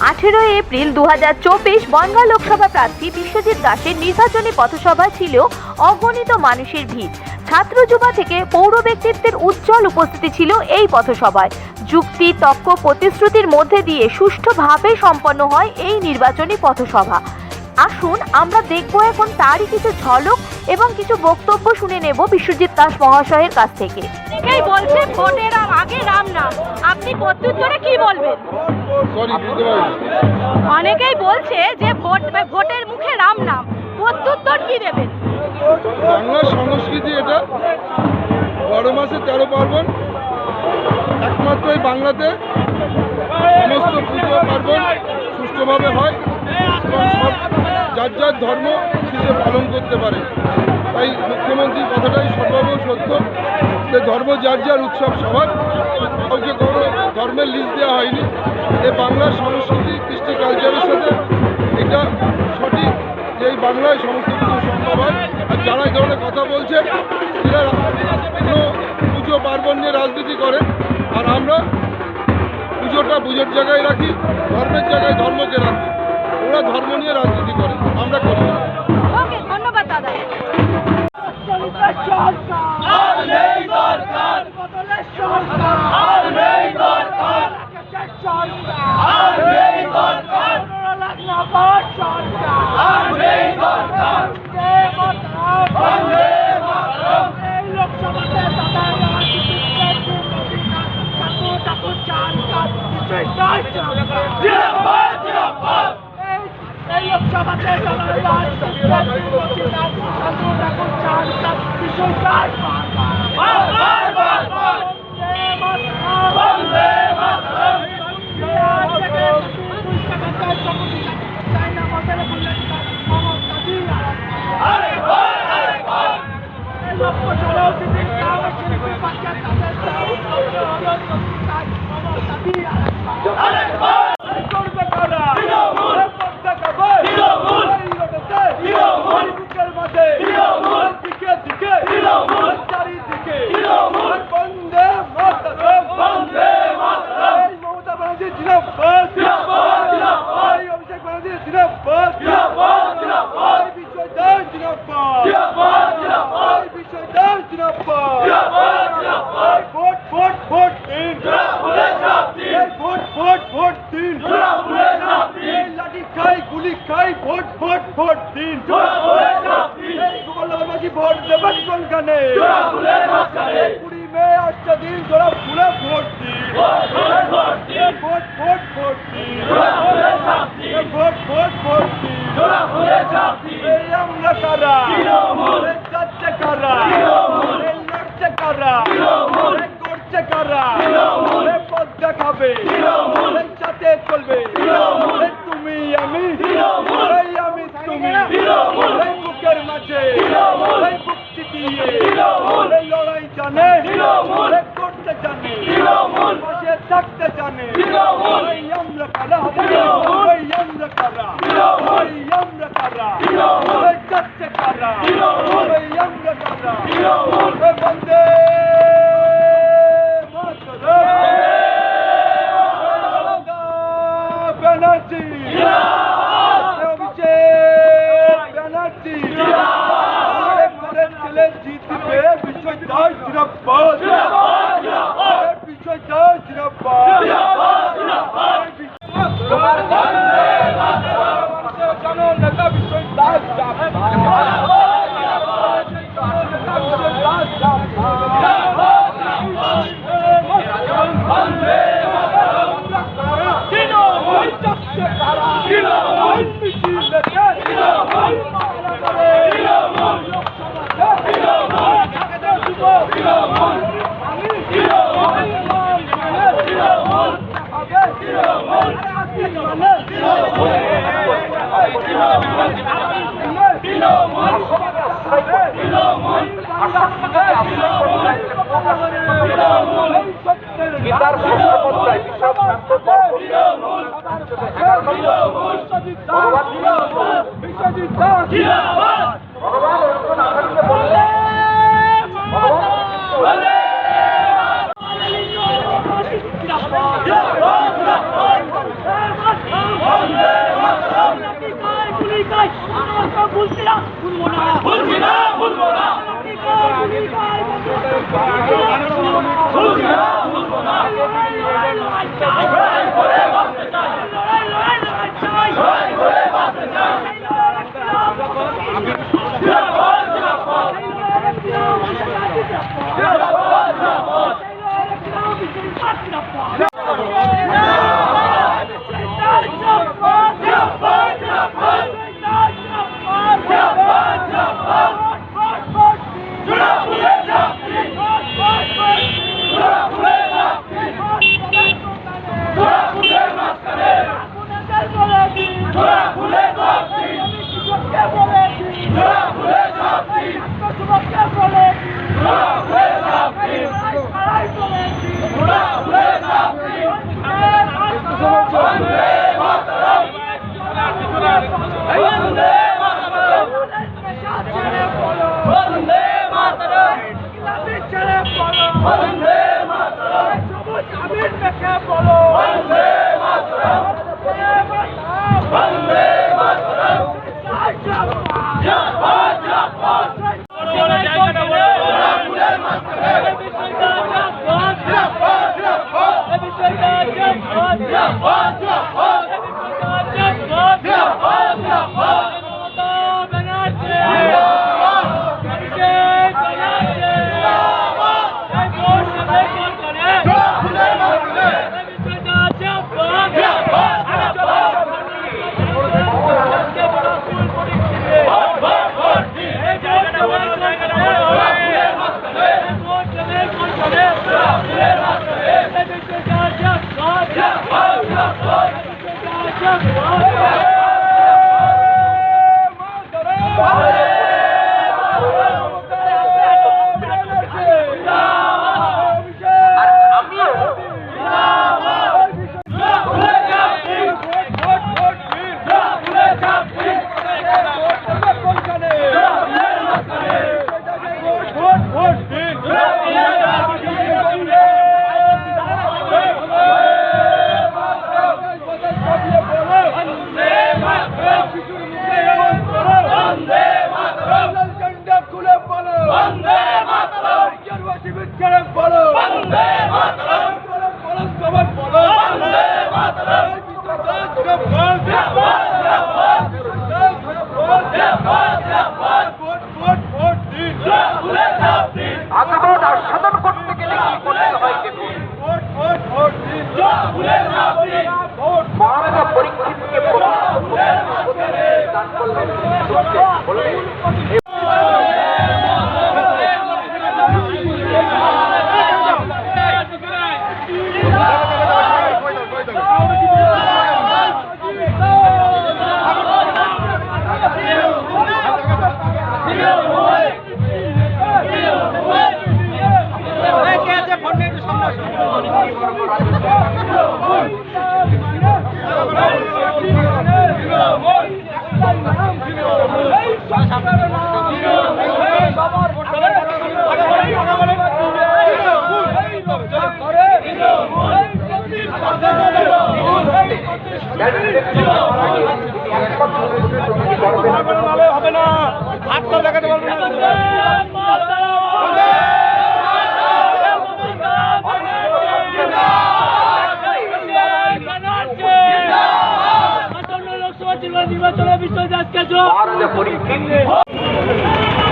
আঠেরোই এপ্রিল দু হাজার চব্বিশ বনগাঁ লোকসভা প্রার্থী বিশ্বজিৎ দাসের নির্বাচনী পথসভা ছিল অগণিত মানুষের ভিড়। ছাত্র যুবা থেকে পৌর ব্যক্তিত্বের উজ্জ্বল উপস্থিতি ছিল এই পথসভায়। যুক্তি, তক্ক, প্রতিশ্রুতির মধ্যে দিয়ে সুষ্ঠুভাবে সম্পন্ন হয় এই নির্বাচনী পথসভা। আসুন, আমরা দেখব এখন তারই কিছু ঝলক এবং কিছু বক্তব্য শুনে নেব বিশ্বজিৎ দাস মহাশয়ের কাছ থেকে। বলছে ভোটের আগে রাম নাম। আপনি প্রত্যুত্তরে কি বলবেন? অনেকেই বলছে যে ভোট ভোটের মুখে রাম নাম। প্রত্যুত্তর কি দেবেন? বাংলার সংস্কৃতি এটা। বারো মাসে তেরো পার্বণ। একমাত্র এই বাংলাতে সমস্ত পুজো পার্বণ সুষ্ঠুভাবে হয় এবং সব যার যার ধর্ম সে পালন করতে পারে। তাই মুখ্যমন্ত্রীর কথাটাই সর্বাবহ সত্য। যে ধর্ম যার যার উৎসব সবার। কাউকে কোনো ধর্মের লিস্ট দেওয়া হয়নি। যে বাংলার সংস্কৃতি, কৃষ্টি কালচারের সাথে এটা সঠিক যে এই বাংলায় সমস্ত কিছু সম্ভব হয়। আর যারা এই ধরনের কথা বলছে কোনো পুজো পার্বণ নিয়ে রাজনীতি করে। আর আমরা পুজোটা পুজোর জায়গায় রাখি, ধর্মের জায়গায় ধর্মকে রাখি। দিন। এই গোপালবাবুজি ভোট দেবেন কোনখানে কুড়ি মে আজকে দিন জোড়া ফুলে ভোট দিন এই ভোট ভোট ভোট দিন এই ভোট ভোট ভোট দিন এই আমরা কারা এই যাচ্ছে কারা এই লড়ছে কারা এই কারা পথ দেখাবে সাথে চলবে। তুমি আমি আমি তুমি বুকের মাঝে মুক্তি দিয়ে লড়াই জানে করতে জানে, পাশে থাকতে জানে আমরা কারা এই আমরা কারা এই আমরা কারা এই যাচ্ছে কারা এই আমরা কারা এই বন্দে মাতরম ব্যানার্জি অভিষেক ব্যানার্জি ঘরের ছেলে জিতবে বিজয় দাস জিরাবাদ বিজয় দাস জিরাবাদ জানো নেতা বিজয় দাস তৃণমূল যাচ্ছে কারা তৃণমূল মিছিল দেখে তৃণমূল তৃণমূল লোকসভাতে তৃণমূল ঢাকাতে যুব তৃণমূল আমি তৃণমূল তৃণমূল হবে তৃণমূল আজকে মানে তৃণমূল তৃণমূল তৃণমূল গীতার সত্যপত্রায় বিশাল বিশ্বজিৎ দাস ভগবান অর্জুন আচার্য বললেন ভগবান গুলিকায় আমরা ভুলছি না ভুলবো না ভুলছি না ভুলবো না গুলিকায় ভুলছি না ভুলবো না লড়াই লড়াই চাই লড়াই করে বাঁচতে চাই লড়াই লড়াই লড়াই চাই লড়াই করে বাঁচতে চাই জিন্দাবাদ জিন্দাবাদ জিন্দাবাদ জিন্দাবাদ জিন্দাবাদ এই ছেড়ে বলো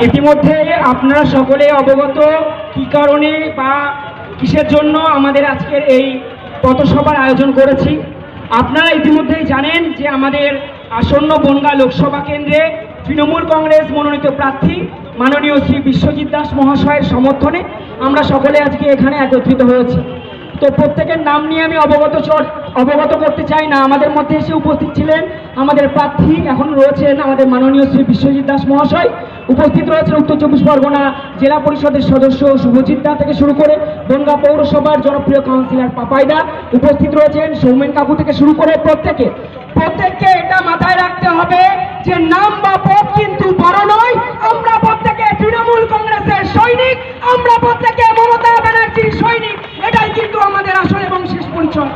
ইতিমধ্যে আপনারা সকলে অবগত কি কারণে বা কিসের জন্য আমাদের আজকের এই পথসভার আয়োজন করেছি। আপনারা ইতিমধ্যেই জানেন যে আমাদের আসন্ন বনগা লোকসভা কেন্দ্রে তৃণমূল কংগ্রেস মনোনীত প্রার্থী মাননীয় শ্রী বিশ্বজিৎ দাস মহাশয়ের সমর্থনে আমরা সকলে আজকে এখানে একত্রিত হয়েছি। তো প্রত্যেকের নাম নিয়ে আমি অবগত অবগত করতে চাই না। আমাদের মধ্যে এসে উপস্থিত ছিলেন আমাদের প্রার্থী এখন রয়েছেন আমাদের মাননীয় শ্রী বিশ্বজিৎ দাস মহাশয়। উপস্থিত রয়েছেন উত্তর চব্বিশ পরগনা জেলা পরিষদের সদস্য শুভজিৎ দা থেকে শুরু করে বনগা পৌরসভার জনপ্রিয় কাউন্সিলর পাপাইদা উপস্থিত রয়েছেন সৌমেন কাকু থেকে শুরু করে প্রত্যেকে। প্রত্যেককে এটা মাথায় রাখতে হবে যে নাম বা পদ কিন্তু বড় নয়। আমরা প্রত্যেকে তৃণমূল কংগ্রেসের সৈনিক, আমরা প্রত্যেকে মমতা ব্যানার্জির সৈনিক। এটাই কিন্তু আমাদের আসল এবং শেষ পরিচয়।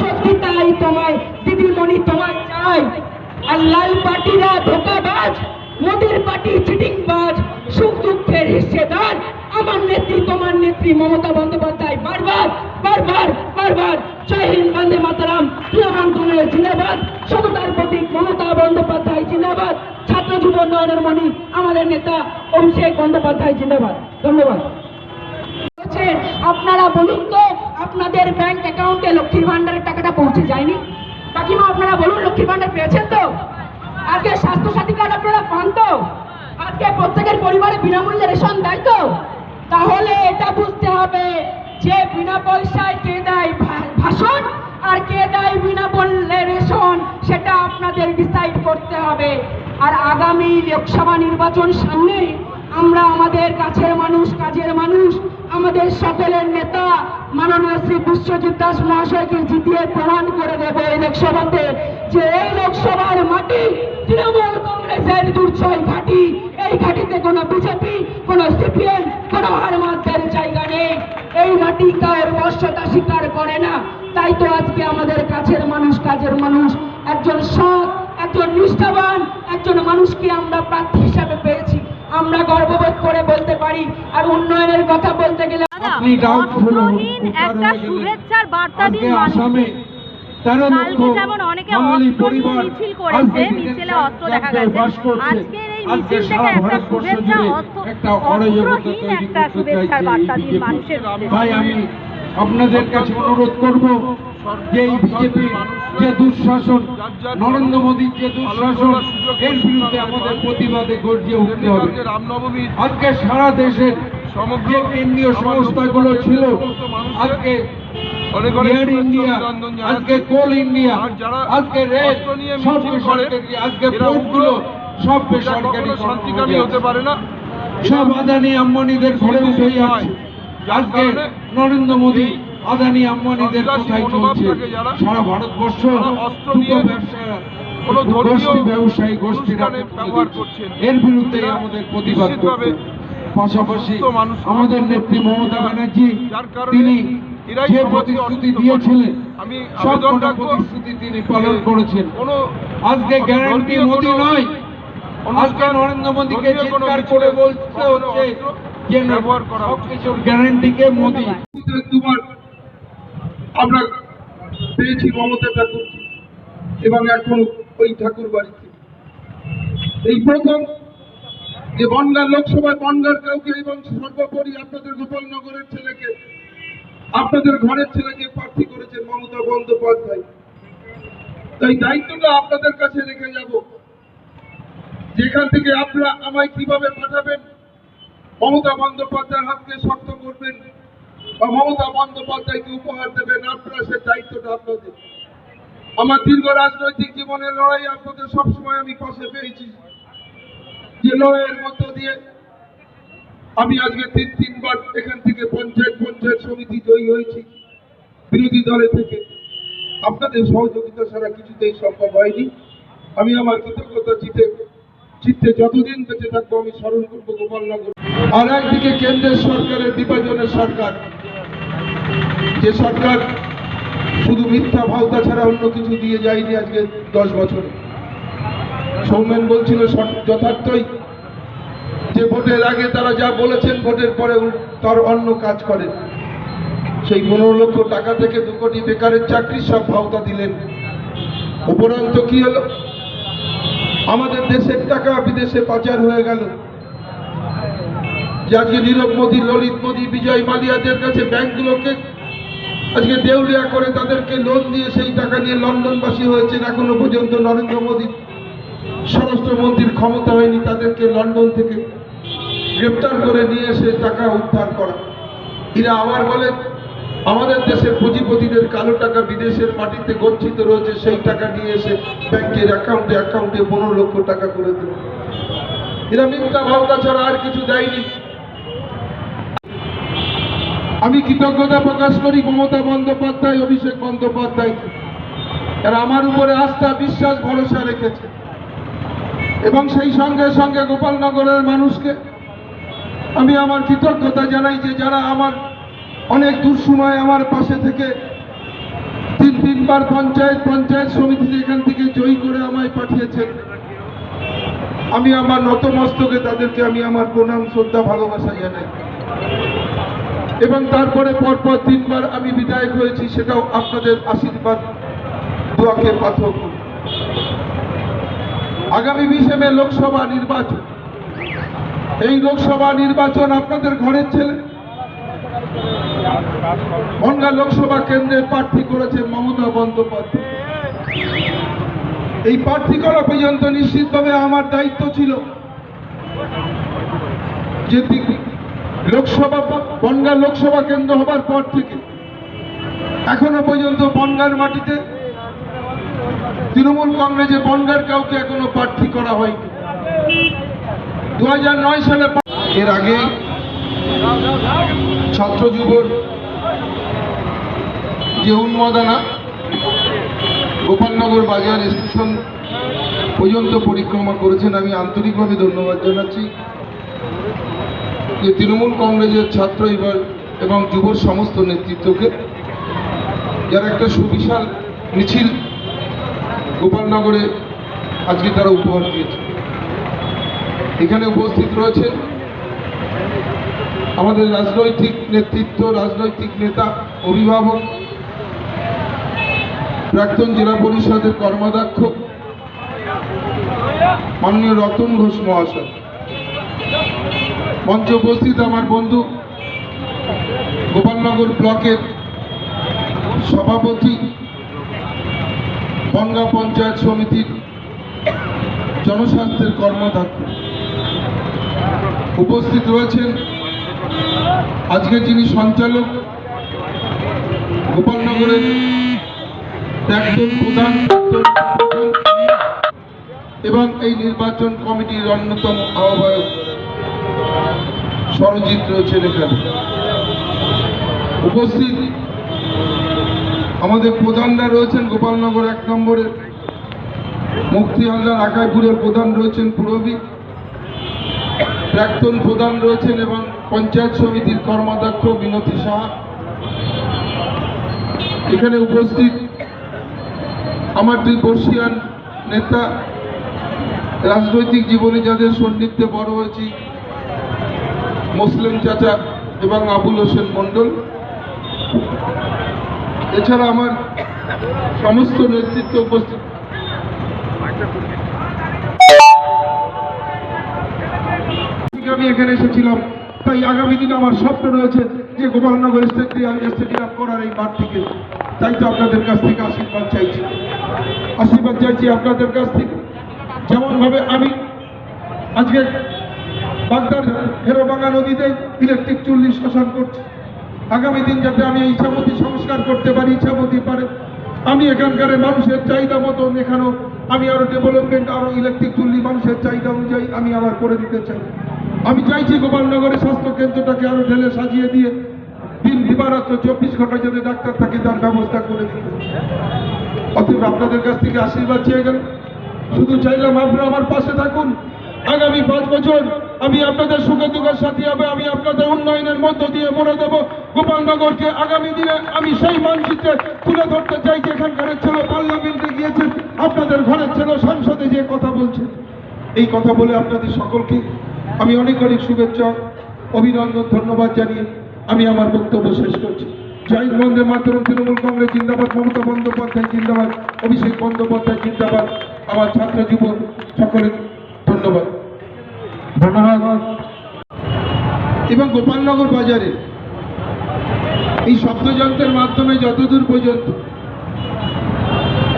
সত্যি তাই তোমায় দিদিমণি তোমায় চাই আর লাল পার্টিরা ধোকাবাজ, মোদির পার্টি চিটিংবাজ, সুখ দুঃখের হিস্সেদার। আমার নেত্রী, তোমার নেত্রী মমতা বন্দ্যোপাধ্যায়, বারবার বারবার বারবার। জয় হিন্দ, বন্দে মাতারাম। তৃণমূল কংগ্রেস, জিন্দাবাদ। সততার প্রতীক মমতা বন্দ্যোপাধ্যায়, জিন্দাবাদ। ছাত্র যুব উন্নয়নের মণি আমাদের নেতা অভিষেক বন্দ্যোপাধ্যায়, জিন্দাবাদ। ধন্যবাদ। আপনারা বলুন তো, আপনাদের ব্যাংক অ্যাকাউন্টে লক্ষ্মীর ভান্ডারের টাকাটা পৌঁছে যায়নি? কাকিমা, আপনারা বলুন, লক্ষ্মীর ভান্ডার পেয়েছেন তো? আজকে স্বাস্থ্য সাথী কার্ড আপনারা পান তো? আজকে প্রত্যেকের পরিবারে বিনামূল্যে রেশন দেয় তো? তাহলে এটা বুঝতে হবে যে বিনা পয়সায় কে দেয় ভাষণ আর কে দেয় বিনামূল্যে রেশন, সেটা আপনাদের ডিসাইড করতে হবে। আর আগামী লোকসভা নির্বাচন সামনে আমরা আমাদের কাছের মানুষ, কাজের মানুষ, আমাদের সকলের নেতা মাননীয় শ্রী বিশ্বজিৎ দাস মহাশয়কে জিতিয়ে প্রমাণ করে দেব এই লোকসভাতে যে এই লোকসভার মাটি তৃণমূল কংগ্রেসের দুর্জয় ঘাটি। এই ঘাটিতে কোনো বিজেপি, কোনো সিপিএম, কোনো হারমাদের জায়গা নেই। এই মাটি কায়ের বর্ষতা স্বীকার করে না? তাই তো আজকে আমাদের কাছের মানুষ, কাজের মানুষ, একজন সৎ, একজন নিষ্ঠাবান, একজন মানুষকে আমরা প্রার্থী হিসাবে পেয়েছি। আমরা গর্ববোধ করে বলতে পারি আর উন্নয়নের কথা বলতে গেলে আপনি অর্থহীন একটা শুভেচ্ছার বার্তা দিন আসামে কালকে যেমন অনেকে অস্ত্র নিয়ে মিছিল করেছে, মিছিলে অস্ত্র দেখা গেছে। আজকের এই মিছিল থেকে একটা শুভেচ্ছা, অস্ত্র- অস্ত্রহীন একটা শুভেচ্ছার বার্তা দিন মানুষের তাই আমি আপনাদের কাছে অনুরোধ করব যে এই বিজেপি যে দুঃশাসন নরেন্দ্র মোদীর যে দুঃশাসন এর বিরুদ্ধে আমাদের প্রতিবাদে গর্জে উঠতে হবে। আজকে সারা দেশের সমগ্র কেন্দ্রীয় সংস্থাগুলো ছিল আজকে অনেক অনেক এয়ার ইন্ডিয়া আজকে কোল ইন্ডিয়া আজকে রেল সব বেসরকারি আজকে পোর্টগুলো সব বেসরকারি শান্তিকামী হতে পারে না। সব আদানি আম্বানিদের ঘরে উঠে যাচ্ছে আজকে নরেন্দ্র মোদী আদানি আম্বানিদের কোথায় চলছে? যারা, সারা ভারতবর্ষ দুটো ব্যবসা কোনো ধর্মীয় ব্যবসায়ী গোষ্ঠীরা। এর বিরুদ্ধে আমাদের প্রতিবাদ করতে পাশাপাশি আমাদের নেত্রী মমতা ব্যানার্জি তিনি যে প্রতিশ্রুতি দিয়েছিলেন করে। সব কটা প্রতিশ্রুতি তিনি পালন করেছেন। আজকে গ্যারান্টি মোদি নয় আজকে নরেন্দ্র মোদীকে চিৎকার করে বলতে হচ্ছে যে সবকিছুর গ্যারান্টিকে মোদি। দুবার আমরা পেয়েছি মমতা ঠাকুর এবং এখন ওই ঠাকুর বাড়িতে। এই প্রথম যে বনগাঁ লোকসভায় বনগাঁর কাউকে এবং সর্বোপরি আপনাদের গোপালনগরের ছেলেকে, আপনাদের ঘরের ছেলেকে প্রার্থী করেছেন মমতা বন্দ্যোপাধ্যায়। তাই দায়িত্বটা আপনাদের কাছে রেখে যাব। যেখান থেকে আপনারা আমায় কীভাবে পাঠাবেন, মমতা বন্দ্যোপাধ্যায়ের হাতকে শক্ত করবেন বা মমতা বন্দ্যোপাধ্যায়কে উপহার দেবেন, আপনারা সে দায়িত্বটা আপনাদের। আমার দীর্ঘ রাজনৈতিক জীবনের লড়াই আপনাদের সবসময় আমি পাশে পেয়েছি। মধ্য দিয়ে আমি আজকে তিন তিনবার এখান থেকে পঞ্চায়েত পঞ্চায়েত সমিতি জয়ী হয়েছি। বিরোধী দলে থেকে। আপনাদের সহযোগিতা ছাড়া কিছুতেই সম্ভব হয়নি। আমি আমার কৃতজ্ঞতা চিতে চিত্তে যতদিন বেঁচে থাকব আমি স্মরণ করব গোপালনগর। আর একদিকে কেন্দ্রের সরকারের বিভাজনের সরকার। যে সরকার শুধু মিথ্যা ভাওতা ছাড়া অন্য কিছু দিয়ে যায়নি আজকে দশ বছরে। সৌমেন বলছিল যথার্থই যে ভোটের আগে তারা যা বলেছেন, ভোটের পরে তার অন্য কাজ করেন। সেই পনেরো লক্ষ টাকা থেকে দু কোটি বেকারের চাকরি সব ভাওতা দিলেন। উপরন্ত কি হলো? আমাদের দেশের টাকা বিদেশে পাচার হয়ে গেল। যে আজকে নীরব মোদী, ললিত মোদী, বিজয় মালিয়াদের কাছে ব্যাংকগুলোকে আজকে দেউলিয়া করে তাদেরকে লোন দিয়ে সেই টাকা নিয়ে লন্ডনবাসী হয়েছেন এখনও পর্যন্ত নরেন্দ্র মোদী। স্বরাষ্ট্রমন্ত্রীর ক্ষমতা হয়নি, তাদেরকে লন্ডন থেকে গ্রেপ্তার করে নিয়ে এসে টাকা উদ্ধার করা। এরা আবার বলেন আমাদের দেশের পুঁজিপতিদের কালো টাকা বিদেশের মাটিতে গচ্ছিত রয়েছে, সেই টাকা নিয়ে এসে ব্যাংকের অ্যাকাউন্টে অ্যাকাউন্টে পনেরো লক্ষ টাকা করে দিল এরা মিথ্যা ভাবনা ছাড়া আর কিছু দেয়নি। আমি কৃতজ্ঞতা প্রকাশ করি মমতা বন্দ্যোপাধ্যায়, অভিষেক বন্দ্যোপাধ্যায় এরা আমার উপরে আস্থা, বিশ্বাস, ভরসা রেখেছে। এবং সেই সঙ্গে সঙ্গে গোপালনগরের মানুষকে আমি আমার কৃতজ্ঞতা জানাই যে যারা আমার অনেক দুঃসময় আমার পাশে থেকে তিন তিনবার পঞ্চায়েত পঞ্চায়েত সমিতি এখান থেকে জয়ী করে আমায় পাঠিয়েছেন, আমি আমার নতমস্তকে তাদেরকে আমি আমার প্রণাম, শ্রদ্ধা, ভালোবাসা জানাই এবং তারপরে পরপর তিনবার আমি বিদায়ক হয়েছি, সেটাও আপনাদের আশীর্বাদ, দোয়াকে পাথর। আগামী বিশে মে লোকসভা নির্বাচন। এই লোকসভা নির্বাচন আপনাদের ঘরের ছেলে। বনগা লোকসভা কেন্দ্রে প্রার্থী করেছেন মমতা বন্দ্যোপাধ্যায়। এই প্রার্থী করা পর্যন্ত নিশ্চিতভাবে আমার দায়িত্ব ছিল যে লোকসভা, বনগা লোকসভা কেন্দ্র হবার পর থেকে এখনও পর্যন্ত বনগার মাটিতে তৃণমূল কংগ্রেসে বনগার কাউকে এখনও প্রার্থী করা হয়নি। দু সালে এর আগে ছাত্র যুবর যে উন্মাদনা গোপালনগর বাজার স্টেশন পর্যন্ত পরিক্রমা করেছেন। আমি আন্তরিকভাবে ধন্যবাদ জানাচ্ছি যে তৃণমূল কংগ্রেসের ছাত্র এবার এবং যুবর সমস্ত নেতৃত্বকে, যারা একটা সুবিশাল মিছিল গোপালনগরে আজকে তারা উপহার দিয়েছে। এখানে উপস্থিত রয়েছেন আমাদের রাজনৈতিক নেতৃত্ব, রাজনৈতিক নেতা, অভিভাবক, প্রাক্তন জেলা পরিষদের কর্মাধ্যক্ষ, মাননীয় রতন ঘোষ মহাশয়। মঞ্চে উপস্থিত আমার বন্ধু গোপালনগর ব্লকের সভাপতি বনগা পঞ্চায়েত সমিতির জনস্বাস্থ্যের কর্মদক্ষ উপস্থিত রয়েছেন। আজকে যিনি সঞ্চালক গোপালনগরের প্রধান প্রধান এবং এই নির্বাচন কমিটির অন্যতম আহ্বায়ক সরজিৎ রয়েছেন এখানে। উপস্থিত আমাদের প্রধানরা রয়েছেন গোপালনগর এক নম্বরের মুক্তি হালদার আকাইপুরের প্রধান রয়েছেন পুরবী, প্রাক্তন প্রধান রয়েছেন এবং পঞ্চায়েত সমিতির কর্মাধ্যক্ষ বিনতি সাহা। এখানে উপস্থিত আমার দুই বর্ষিয়ান নেতা, রাজনৈতিক জীবনে যাদের সন্নিধ্যে বড় হয়েছি, মুসলিম চাচা এবং আবুল হোসেন মণ্ডল। এছাড়া আমার সমস্ত নেতৃত্ব উপস্থিত। আমি এখানে এসেছিলাম, তাই আগামী দিনে আমার স্বপ্ন রয়েছে যে গোপালনগর স্টেডিয়াম করার এই মাঠ থেকে। তাই তো আপনাদের কাছ থেকে আশীর্বাদ চাইছি। আশীর্বাদ চাইছি আপনাদের কাছ থেকে। যেমনভাবে আমি আজকে বাগদার হেরোবাঙ্গা নদীতে ইলেকট্রিক চুল্লি শ্মশান করছি। আগামী দিন যাতে আমি ইচ্ছামতি সংস্কার করতে পারি ইচ্ছামতি পারে। আমি এখানকার মানুষের চাহিদা মতন এখানেও, আমি আরও ডেভেলপমেন্ট আরও ইলেকট্রিক চুল্লি মানুষের চাহিদা অনুযায়ী আমি আবার করে দিতে চাই। আমি চাইছি গোপালনগরের স্বাস্থ্য কেন্দ্রটাকে আরও ঢেলে সাজিয়ে দিয়ে দিন দিবারাত্র চব্বিশ ঘণ্টা যদি ডাক্তার থাকে, তার ব্যবস্থা করে দিতে। অতএব আপনাদের কাছ থেকে আশীর্বাদ চেয়ে গেল শুধু চাইলাম আপনারা আমার পাশে থাকুন। আগামী পাঁচ বছর আমি আপনাদের সুখে দুঃখের সাথী হবে, আমি আপনাদের উন্নয়নের মধ্য দিয়ে মনে দেবো, গোপালনগরকে আগামী দিনে আমি সেই মানচিত্রে তুলে ধরতে চাই যে এখানকার ছেলে পার্লামেন্টে গিয়েছে আপনাদের ঘরের ছেলে সংসদে যে কথা বলছে এই কথা বলে আপনাদের সকলকে আমি অনেক অনেক শুভেচ্ছা, অভিনন্দন, ধন্যবাদ জানিয়ে আমি আমার বক্তব্য শেষ করছি। জয় বন্দে মাতরম, তৃণমূল কংগ্রেস জিন্দাবাদ, মমতা বন্দ্যোপাধ্যায় জিন্দাবাদ, অভিষেক বন্দ্যোপাধ্যায় জিন্দাবাদ, আমার ছাত্র যুব সকলে ধন্যবাদ। ধন্যবাদ। এবং গোপালনগর বাজারে এই শব্দযন্ত্রের মাধ্যমে যতদূর পর্যন্ত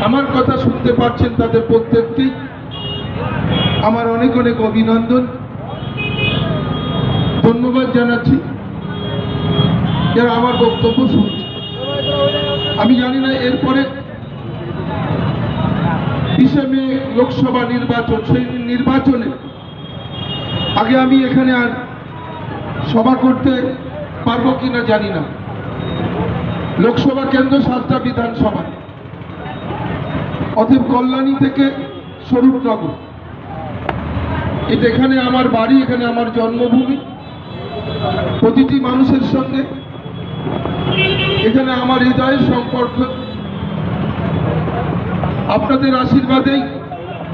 আমার কথা শুনতে পাচ্ছেন তাদের প্রত্যেককেই, আমার অনেক অনেক অভিনন্দন। ধন্যবাদ জানাচ্ছি যারা আমার বক্তব্য শুনছে আমি জানি না, এরপরে মে লোকসভা নির্বাচন, সেই নির্বাচনে আগে আমি এখানে আর সভা করতে পারব কিনা জানি না। লোকসভা কেন্দ্র সাতটা বিধানসভা। অতএব কল্যাণী থেকে স্বরূপনগর। এটা এখানে আমার বাড়ি, এখানে আমার জন্মভূমি। প্রতিটি মানুষের সঙ্গে। এখানে আমার হৃদয়ের সম্পর্ক। আপনাদের আশীর্বাদেই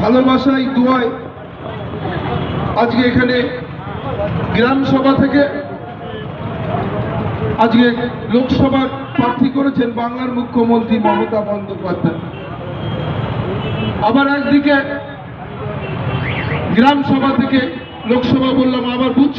ভালোবাসায় দোয়ায় আজকে এখানে গ্রাম সভা থেকে আজকে লোকসভার প্রার্থী করেছেন বাংলার মুখ্যমন্ত্রী মমতা বন্দ্যোপাধ্যায়। আবার একদিকে গ্রাম সভা থেকে লোকসভা বললাম, আবার বুথ